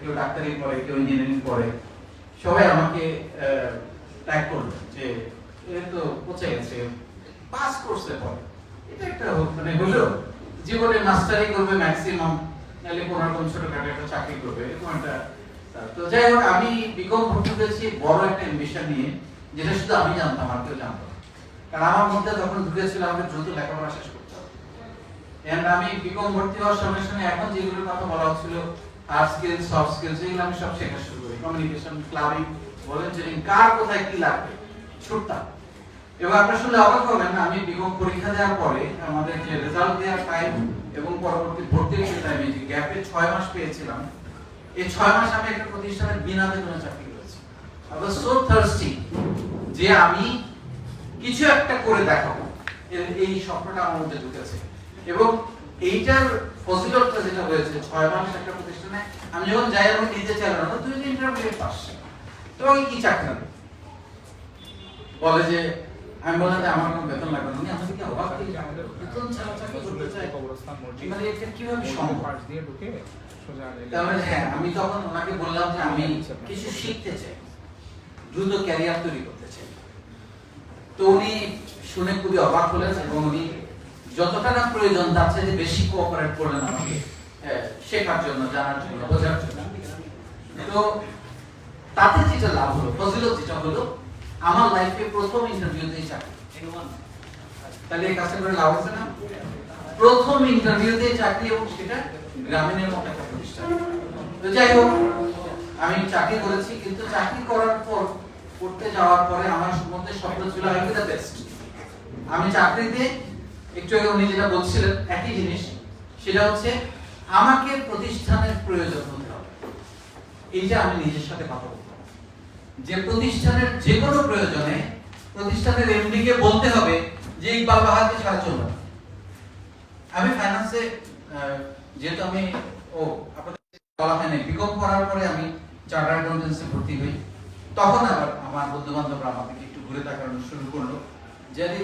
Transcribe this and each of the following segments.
কেউ ডাক্তারি পড়ে, কেউ ইঞ্জিনিয়ারিং পড়ে, সবাই আমাকে ট্যাগ করল যে, এ তো পচে গেছে পাস করছে পরে। এটা একটা মানে হলো জীবনে মাস্টারি করবে ম্যাক্সিমাম নাহলে কোনো রকম ছোটখাটো একটা চাকরি করবে, এরকম একটা তো যাই হোক, আমি বিকম ভর্তি হয়েছি বড় একটা এম্বিশন নিয়ে, যেটা শুধু আমি জানতাম আর কেউ জানতো কারণ আমার মধ্যে তখন ঢুকেছিল আমাকে দ্রুত লেখাপড়া শেষ করতে হবে। আমি বিকম ভর্তি হওয়ার সঙ্গে সঙ্গে এখন যেগুলোর কথা বলা হচ্ছিল হার্ড স্কিলস সফট স্কিলস এগুলো আমি সব শেখা শুরু করি। কমিউনিকেশন ক্লাবিং ভলেন্টিয়ারিং কার কোথায় কি লাগবে? ছুটতাম এবং আপনার শুনলে অবাক হবেন, আমি বিকম পরীক্ষা দেওয়ার পরে আমাদের যে রেজাল্ট দেওয়ার টাইম এবং পরবর্তী ভর্তির যে টাইমে যে গ্যাপে ছয় মাস পেয়েছিলাম, এই ছয় মাস আমি একটা প্রতিষ্ঠানে বিনা বেতনে চাকরি করেছি। আই ওয়াজ সো থার্স্টি যে আমি কিছু একটা করে দেখাবো। এই স্বপ্নটা আমার মধ্যে ঢুকেছে। এবং এইটার যেটা হয়েছে ছয় মাস একটা প্রতিষ্ঠানে আমি যখন যাই আমি নিজে ইন্টারভিউ পাস তোমাকে কি চাকরি বলে যে আমি বললাম যে আমার কোনো বেতন লাগবে না। আমাকে কি অবাক হয়ে বেতন ছাড়া চাকরি করতে চায়। মানে এটা কীভাবে সম্ভব? তার মানে হ্যাঁ আমি তখন ওনাকে বললাম যে আমি কিছু শিখতে চাই। দ্রুত ক্যারিয়ার তৈরি করতে চাই। তো উনি শুনে খুবই অবাক হলেন এবং উনি যতটা না প্রয়োজন তার চাইতে বেশি কোঅপারেট করলেন আমাকে শেখার জন্য জানার জন্য বোঝার জন্য। তো তাতে যেটা লাভ হলো ফজিলত যেটা হলো আমার লাইফে প্রথম ইন্টারভিউতেই চাকরি। তাহলে এই কাজটা করে লাভ হচ্ছে না? প্রথম ইন্টারভিউতে চাকরি এবং সেটা গ্রামীণের মতো একটা প্রতিষ্ঠান। তো যাই হোক আমি চাকরি করেছি কিন্তু চাকরি করার পর করতে যাওয়ার পরে আমার মধ্যে স্বপ্ন ছিল আই দ্য বেস্ট আমি চাকরিতে একটু আগে উনি যেটা বলছিলেন, একই জিনিস, সেটা হচ্ছে আমাকে প্রতিষ্ঠানের প্রয়োজন হতে হবে। এইটা আমি নিজের সাথে কথা বলব। যে প্রতিষ্ঠানের যে কোনো প্রয়োজনে প্রতিষ্ঠানের এমডি কে বলতে হবে যে ইকবাল বাহাকে ছাড়া চলবে না। আমি ফাইন্যান্সে যেহেতু আমি, ও, আপনাদের বলা হয়নি বিকম করার পরে আমি চার্টার অ্যাকাউন্টেন্সি ভর্তি হই। তখন আবার আমার বন্ধু বান্ধবরা আমাকে একটু ঘুরে তাকানো শুরু করল। যদি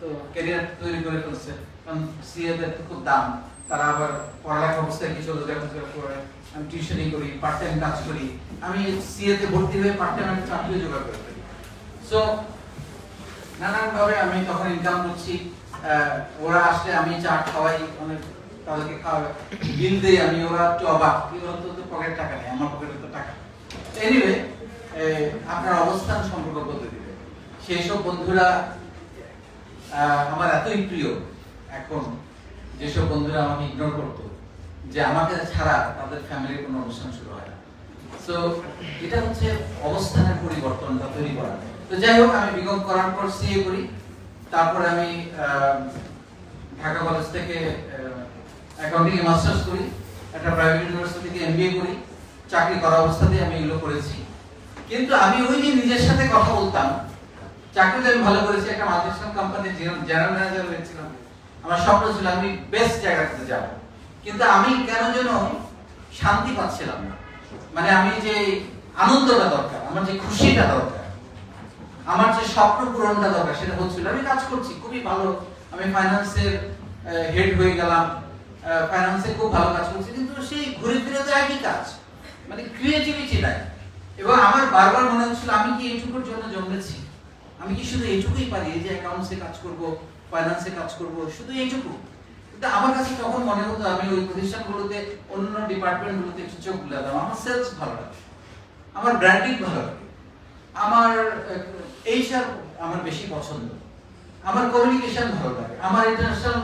তো ক্যারিয়ার তৈরি করে ফেলছে, কারণ সিএ দের তো খুব দাম, তারা আবার পড়ালেখা অবস্থায় কিছু আমি টিউশনই করি পার্ট টাইম কাজ করি, আমি সিএ তে ভর্তি হয়ে পার্ট টাইম চাকরি জোগাড় করে ফেলি। সো নানান ভাবে আমি তখন ইনকাম করছি ওরা আসলে আমি চা খাওয়াই, অনেক তাদেরকে খাওয়াই, বিল আমি, ওরা একটু অবাক ওরা তো পকেট টাকা নেই, আমার পকেটে তো টাকা। এনিওয়ে আপনার অবস্থান সম্পর্ক দিবে। সেই সব বন্ধুরা আমার এতই প্রিয় এখন যেসব বন্ধুরা আমাকে ইগনোর করতো যে আমাকে ছাড়া তাদের ফ্যামিলির কোনো অনুষ্ঠান শুরু হয় না। সো এটা হচ্ছে অবস্থানের পরিবর্তনটা তৈরি করা। তো যাই হোক, আমি বিগম করার পর সিএ করি। তারপরে আমি ঢাকা কলেজ থেকে অ্যাকাউন্টিং মাস্টার্স করি, একটা প্রাইভেট ইউনিভার্সিটি থেকে এমবিএ করি, চাকরি করা অবস্থাতেই আমি এগুলো করেছি। কিন্তু আমি ওই যে নিজের সাথে কথা বলতাম চাকরিতে আমি ভালো করেছি, একটা মাল্টিনেশনাল কোম্পানির জেনারেল ম্যানেজার হয়েছিলাম। আমার স্বপ্ন ছিল আমি বেস্ট জায়গাতে যাব। কিন্তু আমি কেন যেন শান্তি পাচ্ছিলাম না। মানে আমি যে আনন্দটা দরকার, আমার যে খুশিটা দরকার, আমার যে স্বপ্ন পূরণটা দরকার, সেটা হচ্ছিল আমি কাজ করছি, খুবই ভালো। আমি ফাইন্যান্সের হেড হয়ে গেলাম। ফাইন্যান্সে খুব ভালো কাজ করছি, কিন্তু সেই ঘুরে ফিরে তো একই কাজ। মানে ক্রিয়েটিভিটি নাই। এবং আমার বারবার মনে হচ্ছিল আমি কি এইটুকুর জন্য জন্মেছি? আমি কি শুধু এইটুকুই পারি? যে অ্যাকাউন্টসে কাজ করব ফাইন্যান্সে কাজ করব, শুধু এইটুকু? কিন্তু আমার কাছে তখন মনে হতো আমি ওই প্রতিষ্ঠানগুলোতে অন্য ডিপার্টমেন্টগুলোতে একটু চোখ বুলাতাম আমার সেলস ভালো লাগে আমার ব্র্যান্ডিং ভালো লাগে আমার এইসব আমার বেশি পছন্দ। আমার কমিউনিকেশন ভালো লাগে। আমার ইন্টারন্যাশনাল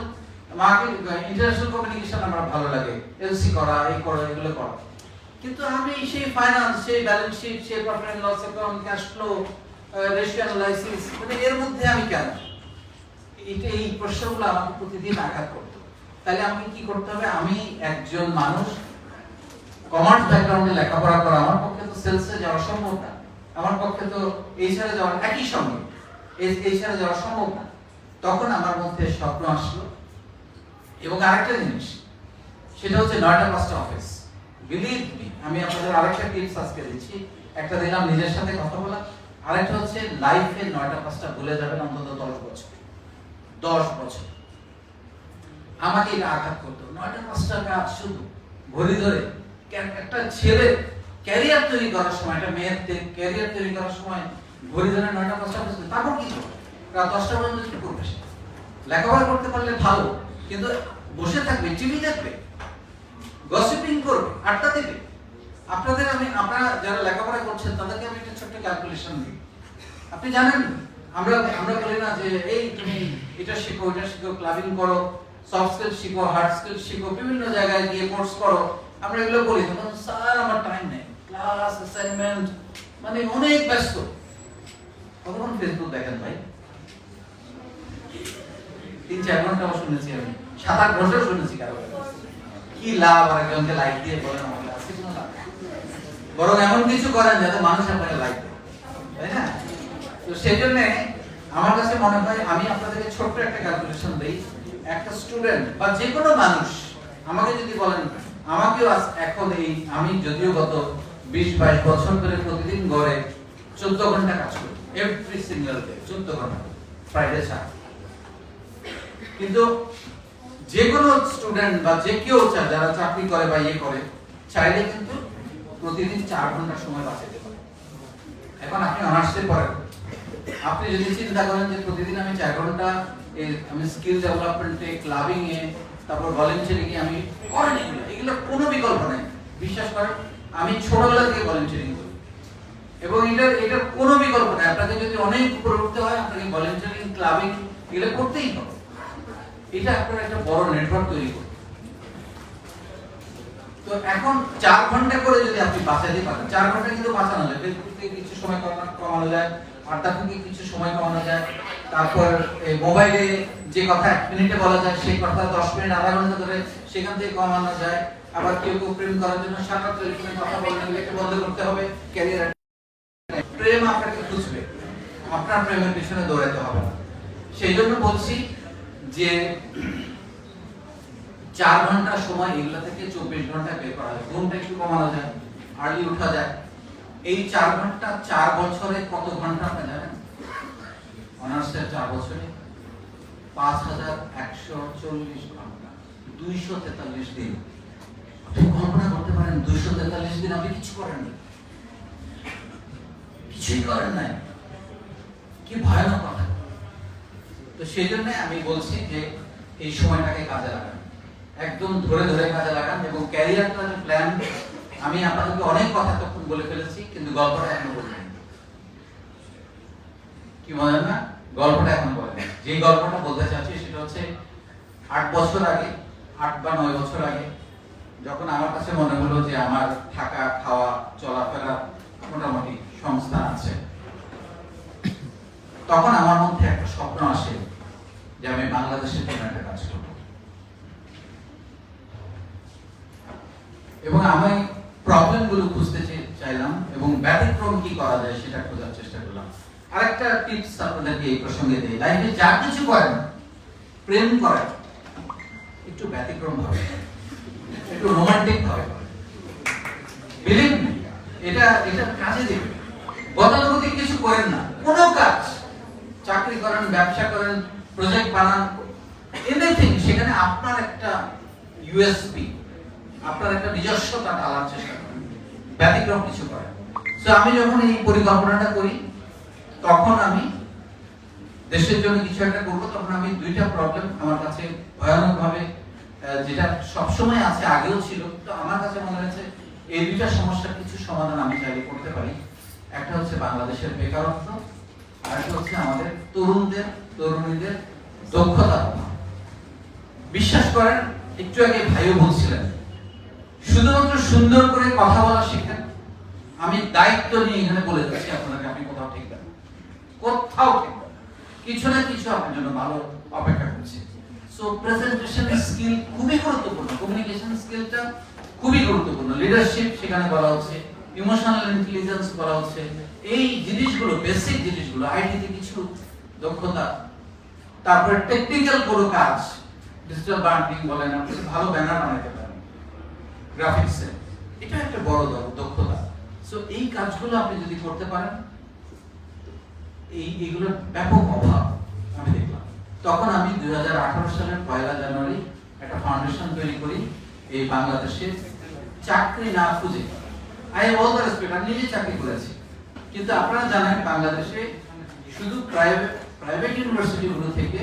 মার্কেট ইন্টারন্যাশনাল কমিউনিকেশন আমার ভালো লাগে। এলসি করা, এই করা, এগুলো করা। কিন্তু আমি সেই ফাইন্যান্স সেই ব্যালেন্স শিট সেই profit loss account cash flow analysis মানে এর মধ্যে আমি কেন? এটা এই প্রশ্নগুলো আমাকে প্রতিদিন আঘাত করতো। তাহলে আমাকে কি করতে হবে? আমি একজন মানুষ কমার্স ব্যাকগ্রাউন্ডে লেখাপড়া করা, আমার পক্ষে তো সেলসে যাওয়া সম্ভব না। আমার পক্ষে তো এই সারে যাওয়া একই সঙ্গে। এই সারে যাওয়া সম্ভব না। তখন আমার মধ্যে স্বপ্ন আসলো। এবং আরেকটা জিনিস, সেটা হচ্ছে নয়টা পাঁচটা অফিস বিলিভ মি আমি আপনাদের আরেকটা টিপস আজকে দিচ্ছি। একটা দিলাম নিজের সাথে কথা বলা। আরেকটা হচ্ছে লাইফে নয়টা, পাঁচটা ভুলে যাবেন, অন্তত দশ বছর। দশ বছর। আমাকে এটা আঘাত করতো। নয়টা, পাঁচটা কাজ শুধু ঘড়ি ধরে একটা ছেলে ক্যারিয়ার তৈরি করার সময়, একটা মেয়ের ক্যারিয়ার তৈরি করার সময় ঘড়ি ধরে নয়টা, পাঁচটা পর্যন্ত তারপর কি করবে? দশটা পর্যন্ত কি করবে লেখাপড়া করতে পারলে ভালো, কিন্তু বসে থাকবে টিভি দেখবে গসিপিং করবে, আড্ডা দেবে। আপনাদের আমি, আপনারা যারা লেখাপড়া করছেন, তাদেরকে আমি একটা ছোট্ট ক্যালকুলেশন দিই। আপনি জানেন, আমরা আমরা বলি না যে, এই তুমি এটা শিখো এটা শিখো ক্লাবিং করো সফট স্কিল শিখো হার্ড স্কিল শিখো, বিভিন্ন জায়গায় গিয়ে কোর্স করো। আমরা এগুলো বলি, তখন, স্যার, আমার টাইম নেই। ক্লাস অ্যাসাইনমেন্ট মানে অনেক ব্যস্ত। কতক্ষণ ফেসবুক দেখেন ভাই? তিন, চার ঘন্টাও শুনেছি আমি। সাত, আট ঘণ্টা শুনেছি কারও কি লাভ আর একজনকে লাইক দিয়ে বলেন আমাকে আছে কোনো লাভ নেই। বরং এমন কিছু করেন যাতে মানুষ আপনাকে লাইক তাই না? তো সেই জন্য আমার কাছে মনে হয়, আমি আপনাদেরকে ছোট্ট একটা ক্যালকুলেশন দেই। একটা স্টুডেন্ট বা যে কোনো মানুষ, আমাকে যদি বলেন, আমাকেও এখন এই, আমি যদিও গত বিশ বাইশ বছর ধরে প্রতিদিন গড়ে চোদ্দ ঘণ্টা কাজ করি এভরি সিঙ্গেল ডে চোদ্দ ঘণ্টা ফ্রাইডে ছাড়া কিন্তু যে কোনো স্টুডেন্ট বা যে কেউ যারা চাকরি করে বা ইয়ে করে, চাইলে কিন্তু প্রতিদিন চার ঘণ্টা সময় বাঁচাতে পারে। এখন আপনি অনার্সে পড়েন। আপনি যদি চিন্তা করেন যে প্রতিদিন আমি চার ঘণ্টা আমি স্কিল ডেভেলপমেন্টে ক্লাবিং এ, তারপর ভলেন্টিয়ারিং এ আমি করেন এগুলো কোনো বিকল্প নেই। বিশ্বাস করেন, আমি ছোটবেলা থেকে ভলেন্টিয়ারিং করি। এবং এটা এটা কোনো বিকল্প নেই। আপনাকে যদি অনেক উপরে উঠতে হয়, আপনাকে ভলেন্টিয়ারিং ক্লাবিং এগুলো করতেই হবে। এটা আপনার একটা বড় নেটওয়ার্ক তৈরি করবে। তো এখন চার ঘণ্টা করে যদি আপনি বাঁচাতে পারেন, চার ঘণ্টা কিন্তু বাঁচানো যায়। ফেসবুক থেকে কিছু সময় কমানো যায় আড্ডা থেকে কিছু সময় কমানো যায়, তারপর এই মোবাইলে যে কথা এক মিনিটে বলা যায়, সেই কথা দশ মিনিট, আধা ঘণ্টা ধরে সেখান থেকে কমানো যায়। আবার কেউ কেউ প্রেম করার জন্য সারা টেলিফোনে কথা বললেন এটা বন্ধ করতে হবে ক্যারিয়ার প্রেম আপনাকে খুঁজবে, আপনার প্রেমের পিছনে দৌড়াতে হবে সেই জন্য বলছি যে চার ঘণ্টা সময় এগুলা থেকে চব্বিশ ঘণ্টা বের করা যায় ঘুমটা একটু কমানো যায় আর্লি উঠা যায়। এই চার ঘণ্টা, চার বছরে কত ঘণ্টা আপনি জানেন? অনার্সের চার বছরে পাঁচ হাজার একশো চল্লিশ ঘণ্টা, দুইশো তেতাল্লিশ দিন। আপনি কল্পনা করতে পারেন, দুইশো তেতাল্লিশ দিন আপনি কিছু করেননি কিছুই করেন নাই। কি ভয়ানক কথা। তো সেই জন্য আমি বলছি যে এই সময়টাকে কাজে লাগান। একদম ধরে ধরে কাজে লাগান এবং ক্যারিয়ারটা যে প্ল্যান আমি আপনাদেরকে অনেক কথা তখন বলে ফেলেছি, কিন্তু গল্পটা এখনও বলিনি। কি মনে না? গল্পটা এখন বলেন। যে গল্পটা বলতে চাচ্ছি সেটা হচ্ছে আট বছর আগে, আট বা নয় বছর আগে, যখন আমার কাছে মনে হলো যে আমার থাকা, খাওয়া, চলাফেরা মোটামুটি সংস্থান আছে, তখন আমার মধ্যে একটা স্বপ্ন আসে যে আমি বাংলাদেশের জন্য একটা কাজ করব এবং আমি প্রবলেমগুলো খুঁজতে চাইলাম এবং ব্যতিক্রম কি করা যায় সেটা খোঁজার চেষ্টা করলাম। আরেকটা টিপস আপনাদেরকে এই প্রসঙ্গে দিই। লাইফে যা কিছু করেন, প্রেম করেন, একটু ব্যতিক্রম ভাবে, একটু রোমান্টিক ভাবে বিলিভ এটা এটা কাজে দেবে। গতানুগতিক কিছু করেন না। কোনো কাজ, চাকরি করেন, ব্যবসা করেন প্রজেক্ট বানান এনিথিং সেখানে আপনার একটা ইউএসপি আপনার একটা নিজস্বতা ঢালার চেষ্টা করেন। ব্যতিক্রম কিছু করেন। তো আমি যখন এই পরিকল্পনাটা করি, তখন আমি দেশের জন্য কিছু একটা করব, তখন আমি দুইটা প্রবলেম আমার কাছে ভয়ানক ভাবে যেটা সবসময় আছে, আগেও ছিল। তো আমার কাছে মনে হয়েছে, এই দুইটা সমস্যার কিছু সমাধান আমি চাইলে করতে পারি। একটা হচ্ছে বাংলাদেশের বেকারত্ব আর একটা হচ্ছে আমাদের তরুণদের, তরুণীদের দক্ষতা বিশ্বাস করেন, একটু আগে ভাইও বলছিলেন শুধুমাত্র সুন্দর করে কথা বলা শিখেন। আমি দায়িত্ব নিয়ে এখানে বলে যাচ্ছি, আপনাকে আপনি কোথাও ঠিক না। কোথাও ঠিক না। কিছু না কিছু আপনার জন্য ভালো অপেক্ষা করছে। সো প্রেজেন্টেশন স্কিল খুবই গুরুত্বপূর্ণ। কমিউনিকেশন স্কিলটা খুবই গুরুত্বপূর্ণ। লিডারশিপ সেখানে বলা হচ্ছে ইমোশনাল ইন্টেলিজেন্স বলা হচ্ছে। এই জিনিসগুলো বেসিক জিনিসগুলো আইটিতে কিছু দক্ষতা, তারপরে টেকনিক্যাল কোনো কাজ ডিজিটাল মার্কেটিং বলেন, আপনি ভালো ব্যানার বানাতে পারেন। গ্রাফিক্সে এটা একটা বড় দক্ষতা। সো এই কাজগুলো আপনি যদি করতে পারেন, এই এগুলোর ব্যাপক অভাব আমি দেখলাম। তখন আমি দুই সালের পয়লা জানুয়ারি একটা ফাউন্ডেশন তৈরি করি এই বাংলাদেশে চাকরি না খুঁজে। আই অল দ্য রেসপেক্ট আমি নিজে চাকরি করেছি। কিন্তু আপনারা জানেন, বাংলাদেশে শুধু প্রাইভেট প্রাইভেট ইউনিভার্সিটিগুলো থেকে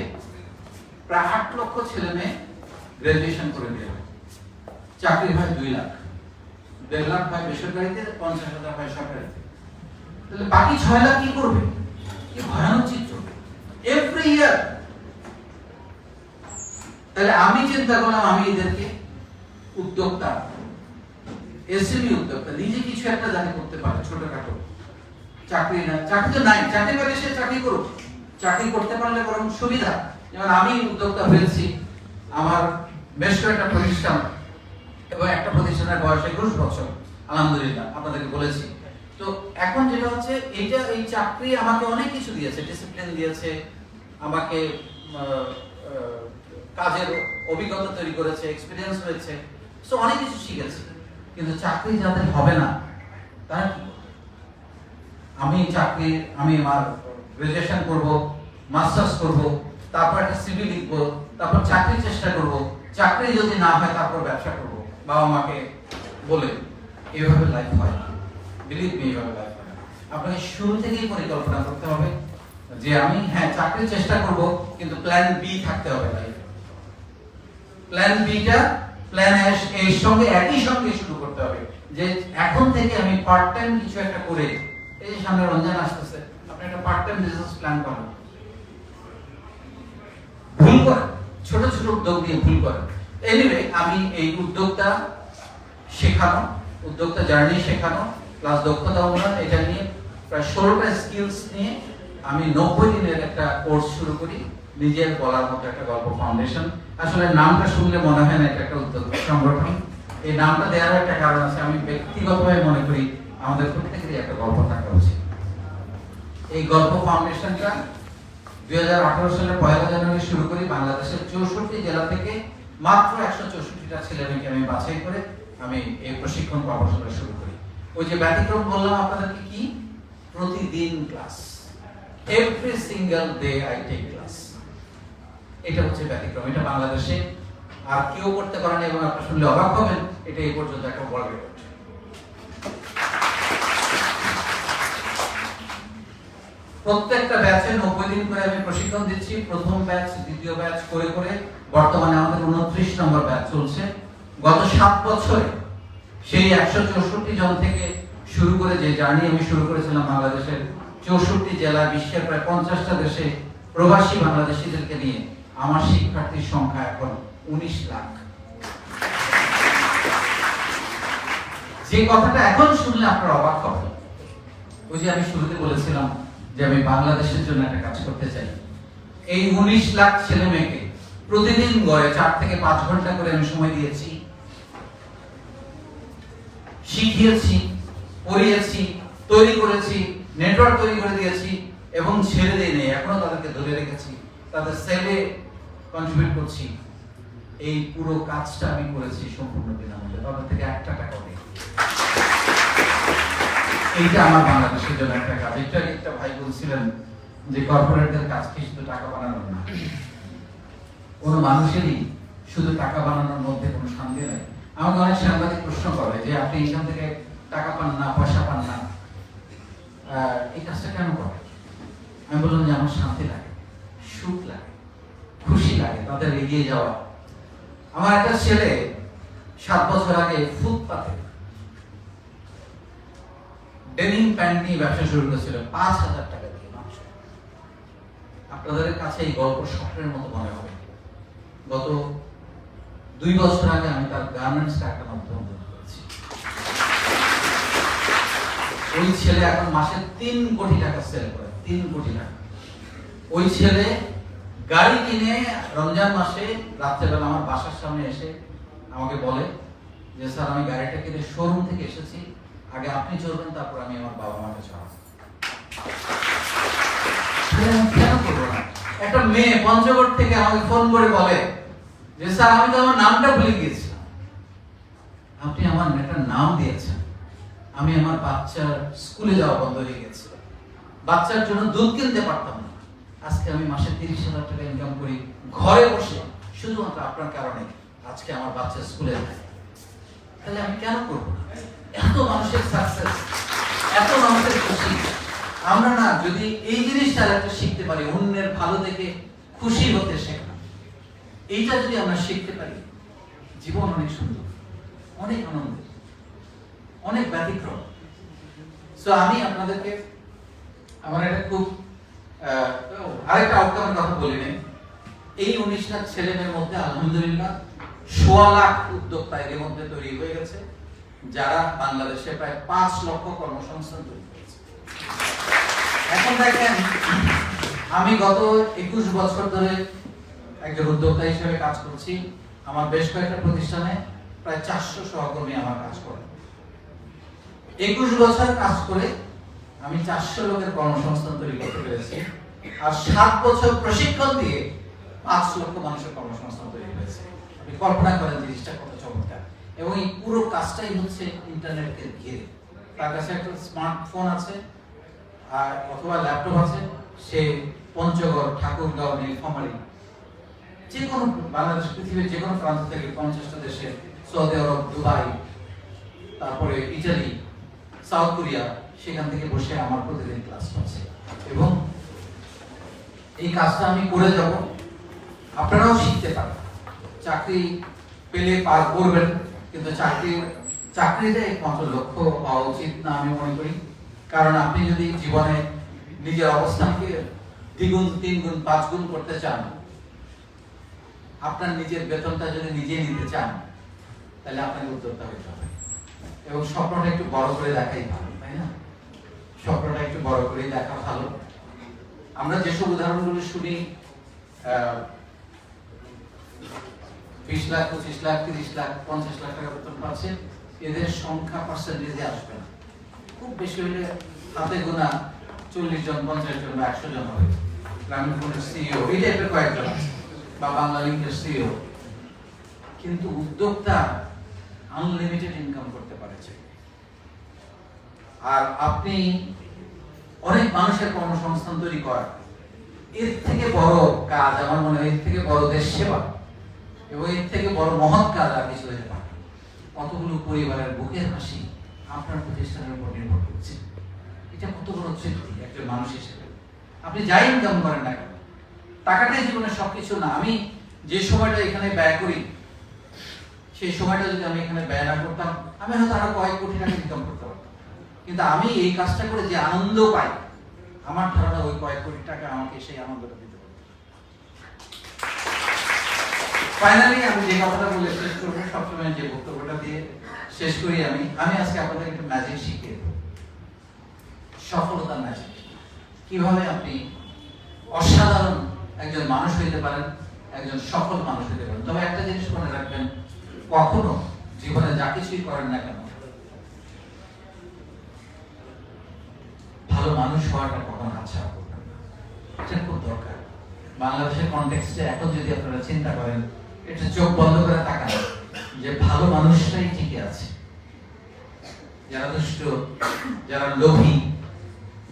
প্রায় আট লক্ষ ছেলে মেয়ে গ্রাজুয়েশন করে দেওয়া চাকরি হয় দুই লাখ। দেড় লাখ হয় বেসরকারিতে, পঞ্চাশ হাজার হয় সরকারিতে। তাহলে বাকি ছয় লাখ কি করবে? কি ভয়ানক চিত্র। এভরি ইয়ার তাহলে আমি চিন্তা করলাম, আমি এদেরকে উদ্যোক্তা, এসএমই উদ্যোক্তা, নিজে কিছু একটা জানি করতে পারে ছোটখাটো। চাকরি না, চাকরি তো নাই, চাকরি পেলে সে চাকরি করুক। চাকরি করতে পারলে বরং সুবিধা। যেমন আমি উদ্যোক্তা হয়েছি, আমার বেশ কয়েকটা প্রতিষ্ঠান এবং একটা প্রতিষ্ঠানের বয়স একুশ বছর। আলহামদুলিল্লাহ, আপনাদেরকে বলেছি। তো এখন যেটা হচ্ছে, এইটা, এই চাকরি আমাকে অনেক কিছু দিয়েছে ডিসিপ্লিন দিয়েছে, আমাকে কাজের অভিজ্ঞতা তৈরি করেছে এক্সপিরিয়েন্স হয়েছে। সো অনেক কিছু শিখেছি। কিন্তু চাকরি যাদের হবে না, তারা কি আমি চাকরি, আমি আমার গ্রাজুয়েশন করব মাস্টার্স করব, তারপর একটা সিভি লিখব, তারপর চাকরির চেষ্টা করব। চাকরি যদি না হয়, তারপর ব্যবসা করব। বাবা মাকে বলে এভাবে লাইফ হয় বিলিভ মি এভাবে লাইফ হয় আপনাকে শুরু থেকেই পরিকল্পনা করতে হবে যে আমি হ্যাঁ চাকরির চেষ্টা করব, কিন্তু প্ল্যান বি থাকতে হবে লাইফে প্ল্যান বিটা প্ল্যান এর সঙ্গে, একই সঙ্গে শুরু করতে হবে যে এখন থেকে আমি পার্ট টাইম কিছু একটা করে, এই যে সামনে রমজান আসতেছে, আপনি একটা পার্ট টাইম বিজনেস প্ল্যান করেন। ভুল করেন। ছোট ছোট উদ্যোগ দিয়ে ভুল করেন। এনিওয়ে আমি এই উদ্যোগটা শেখানো উদ্যোক্তা জার্নি শেখানো প্লাস দক্ষতা উন্নয়ন এটা নিয়ে প্রায় ষোলোটা স্কিলস নিয়ে আমি নব্বই দিনের একটা কোর্স শুরু করি, নিজের বলার মতো একটা গল্প ফাউন্ডেশন আসলে নামটা শুনলে মনে হয় না এটা একটা উদ্যোগ সংগঠন। এই নামটা দেওয়ার একটা কারণ আছে, আমি ব্যক্তিগতভাবে মনে করি আমাদের প্রত্যেকেরই একটা গল্প থাকা উচিত। এই গল্প ফাউন্ডেশনটা দুই হাজার আঠারো সালের পয়লা জানুয়ারি শুরু করি, বাংলাদেশের চৌষট্টি জেলা থেকে মাত্র একশো চৌষট্টিটা ছেলে মেয়েকে আমি বাছাই করে আমি এই প্রশিক্ষণ কর্মশালা শুরু করি। ওই যে ব্যতিক্রম বললাম আপনাদেরকে কি? প্রতিদিন class. Every single day I take class এটা হচ্ছে ব্যতিক্রম, এটা বাংলাদেশে আর কেউ করতে পারেন এবং আপনারা শুনলে অবাক হবেন, এটা এই পর্যন্ত একটা বড় রেকর্ড প্রত্যেকটা ব্যাচে নব্বই দিন করে আমি প্রশিক্ষণ দিচ্ছি। প্রথম ব্যাচ দ্বিতীয় ব্যাচ করে করে বর্তমানে আমাদের উনত্রিশ নম্বর ব্যাচ চলছে। গত সাত বছরে সেই একশো চৌষট্টি জন থেকে শুরু করে যে জার্নি আমি শুরু করেছিলাম বাংলাদেশের চৌষট্টি জেলা, বিশ্বের প্রায় পঞ্চাশটা দেশে প্রবাসী বাংলাদেশিদেরকে নিয়ে, আমার শিক্ষার্থীর সংখ্যা এখন উনিশ লাখ। যে কথাটা এখন শুনলে আপনারা অবাক হবেন। ওই যে আমি শুরুতে বলেছিলাম যে আমি বাংলাদেশের জন্য একটা কাজ করতে চাই। এই উনিশ লাখ ছেলে মেয়েকে প্রতিদিন গড়ে চার থেকে পাঁচ ঘণ্টা করে আমি সময় দিয়েছি। শিখিয়েছি, পড়িয়েছি, তৈরি করেছি নেটওয়ার্ক তৈরি করে দিয়েছি এবং ছেড়ে দিয়ে নেই, এখনও তাদেরকে ধরে রেখেছি, তাদের সেলে কন্ট্রিবিউট করছি। এই পুরো কাজটা আমি করেছি সম্পূর্ণ বিনামূল্যে। তাদের থেকে একটা টাকা নেই। এইটা আমার বাংলাদেশের জন্য একটা কাজ। এটা একটা ভাই বলছিলেন যে কর্পোরেটদের কাজ কিছু টাকা বানানোর না? কোনো মানুষেরই শুধু টাকা বানানোর মধ্যে কোনো শান্তি নেই। আমাকে অনেক সাংবাদিক প্রশ্ন করে যে আপনি এখান থেকে টাকা পান না, পয়সা পান না এই কাজটা কেন করে আমি বললাম যে আমার শান্তি লাগে, সুখ লাগে, খুশি লাগে, তাদের এগিয়ে যাওয়া। আমার একটা ছেলে সাত বছর আগে ফুটপাতে ডেনিম প্যান্ট নিয়ে ব্যবসা শুরু করেছিল, পাঁচ হাজার টাকা দিয়ে আপনাদের কাছে এই গল্প স্বপ্নের মতো মনে হবে। গত দুই বছর আগে আমি তার গার্মেন্টস একটা মাধ্যম করেছি। ওই ছেলে এখন মাসে তিন কোটি টাকা সেল করে, তিন কোটি টাকা। ওই ছেলে গাড়ি কিনে রমজান মাসে রাত্রেবেলা আমার বাসার সামনে এসে আমাকে বলে যে, স্যার, আমি গাড়িটা কিনে শোরুম থেকে এসেছি। আগে আপনি চলবেন, তারপর আমি আমার বাবা মাকে না? একটা মেয়ে পঞ্চগড় থেকে আমাকে ফোন করে বলে যে, স্যার, আমি তো আমার নামটা ভুলে গিয়েছিলাম। আপনি আমার একটা নাম দিয়েছেন। আমি আমার বাচ্চার স্কুলে যাওয়া বন্ধ হয়ে গেছিল বাচ্চার জন্য দুধ কিনতে পারতাম না। আজকে আমি মাসে তিরিশ হাজার টাকা ইনকাম করি। ঘরে বসে, শুধুমাত্র আপনার কারণে আজকে আমার বাচ্চা স্কুলে যায় তাহলে আমি কেন করব না? এত মানুষের সাকসেস এত মানুষের খুশি। আমরা না যদি এই জিনিসটা একটা শিখতে পারি, অন্যের ভালো দেখে খুশি হতে শেখা। এইটা যদি আমরা শিখতে পারি, জীবন অনেক সুন্দর, অনেক আনন্দ অনেক ব্যতিক্রম। সো আমি আপনাদেরকে আমার একটা খুব আরেকটা আউটকামের কথা বলি নাই। এই উনিশ লাখ ছেলে মেয়ের মধ্যে, আলহামদুলিল্লাহ, সোয়া লাখ উদ্যোক্তা এর মধ্যে তৈরি হয়ে গেছে, যারা বাংলাদেশে প্রায় পাঁচ লক্ষ কর্মসংস্থান তৈরি এখন দেখেন, আমি গত একুশ বছর ধরে একজন উদ্যোক্তা হিসেবে কাজ করছি। আমার বেশ কয়েকটা প্রতিষ্ঠানে প্রায় চারশো সহকর্মী আমার কাজ করে। একুশ বছর কাজ করে আমি চারশো লোকের কর্মসংস্থান তৈরি করতে পেরেছি। আর সাত বছর প্রশিক্ষণ দিয়ে পাঁচ লক্ষ মানুষের কর্মসংস্থান তৈরি হয়েছে আপনি কল্পনা করেন জিনিসটা কত চমৎকার। এবং এই পুরো কাজটাই হচ্ছে ইন্টারনেটকে ঘিরে। তার কাছে একটা স্মার্টফোন আছে আর অথবা ল্যাপটপ আছে, সে পঞ্চগড় ঠাকুরগাঁও নীলফামারী যে কোনো বাংলাদেশ, পৃথিবীর যে কোনো প্রান্ত থেকে পঞ্চাশটা দেশে, সৌদি আরব, দুবাই, তারপরে ইটালি, সাউথ কোরিয়া, সেখান থেকে বসে আমার প্রতিদিন ক্লাস করছে। এবং এই কাজটা আমি করে যাব। আপনারাও শিখতে পারেন। চাকরি পেলে পার করবেন, কিন্তু চাকরি চাকরিটা একমাত্র লক্ষ্য হওয়া উচিত না আমি মনে করি। কারণ আপনি যদি জীবনে নিজের অবস্থানকে দ্বিগুণ তিন গুণ পাঁচ গুণ করতে চান, আপনার নিজের বেতনটা যদি নিজে নিতে চান, তাহলে আপনাকে উদ্যোক্তা হতে হবে। এবং স্বপ্নটা একটু বড় করে দেখাই ভালো, তাই না? স্বপ্নটা একটু বড় করে দেখা ভালো। আমরা যেসব উদাহরণগুলো শুনি বিশ লাখ, পঁচিশ লাখ, তিরিশ লাখ, পঞ্চাশ লাখ টাকা বেতন পাচ্ছে, এদের সংখ্যা পার্সেন্টেজে আসবে না। খুব বেশি হলে হাতে গোনা চল্লিশ জন, পঞ্চাশ জন বা একশো জন হবে। গ্রামীণ ফোনের সিইও এই টাইপের কয়েকজন বা বাংলা লিঙ্কের কিন্তু উদ্যোক্তা আনলিমিটেড ইনকাম করতে পারেছে আর আপনি অনেক মানুষের কর্মসংস্থান তৈরি করা এর থেকে বড় কাজ আমার মনে হয়, এর থেকে বড় দেশ সেবা। এবং এর থেকে বড় মহৎ কাজ আর কিছু হতে পারে কতগুলো পরিবারের বুকের হাসি আপনার প্রতিষ্ঠানের উপর নির্ভর করছে। এটা কত বড় তৃপ্তি একজন মানুষ হিসেবে। আপনি যাই ইনকাম করেন না কেন টাকাটাই জীবনে সবকিছু না। আমি যে সময়টা এখানে ব্যয় করি, সেই সময়টা যদি আমি এখানে ব্যয় না করতাম, আমি হয়তো আরও কয়েক কোটি টাকা ইনকাম করতে পারতাম। কিন্তু আমি এই কাজটা করে যে আনন্দ পাই, আমার ধারণা ওই কয়েক কোটি টাকা আমাকে সেই আনন্দটা দিতে ফাইনালি আমি যে কথাটা বলে শেষ করব, সবসময় যে বক্তব্যটা দিয়ে শেষ করি আমি আমি আজকে আপনাদের একটু ম্যাজিক শিখিয়ে দেবো। সফলতার ম্যাজিক কীভাবে আপনি অসাধারণ একজন মানুষ হইতে পারেন, একজন সফল মানুষ হইতে পারেন। তবে একটা জিনিস মনে রাখবেন, কখনো জীবনে যা কিছুই করেন না কেন, ভালো মানুষ হওয়াটা কখনো আচ্ছা করবেন খুব দরকার। বাংলাদেশের কনটেক্সটে এখন যদি আপনারা চিন্তা করেন এটা চোখ বন্ধ করে তাকান। যে ভালো মানুষটাই টিকে আছে। যারা দুষ্ট, যারা লোভী,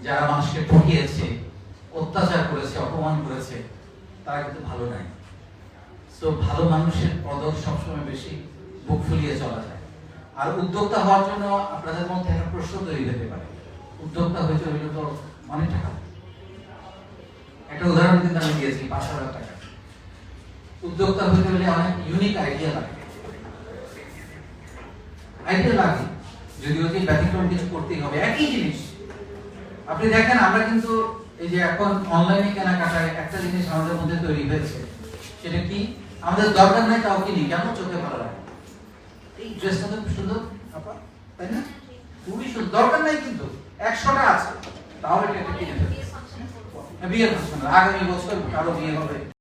যারা মানুষকে ঠকিয়েছে, অত্যাচার করেছে, অপমান করেছে, তারা কিন্তু ভালো নাই। তো ভালো মানুষের পদক সবসময় বেশি বুক ফুলিয়ে চলা যায়। আর উদ্যোক্তা হওয়ার জন্য আপনাদের মধ্যে একটা প্রশ্ন তৈরি হতে পারে। উদ্যোক্তা হয়েছে হইলে তো অনেক টাকা। একটা উদাহরণ কিন্তু আমি দিয়েছি, পাঁচ হাজার টাকা। উদ্যোক্তা হতে হলে অনেক ইউনিক আইডিয়া লাগে। আইডিয়া লাগে যদি ওই ব্যতিক্রম কিছু করতেই হবে। একই জিনিস, আপনি দেখেন, আমরা কিন্তু এই যে এখন অনলাইনে কেনাকাটায় একটা জিনিস আমাদের মধ্যে তৈরি হয়েছে, সেটা কি? আমাদের দরকার নাই তাও কিনি কেন? চোখে ভালো লাগে। এই ড্রেসটা তো খুব সুন্দর, আপা, তাই না? খুবই সুন্দর, দরকার নাই কিন্তু, একশোটা আছে, তাহলে এটা কিনে ফেলবে। বিয়ের ফাংশন আগামী বছর কারও বিয়ে হবে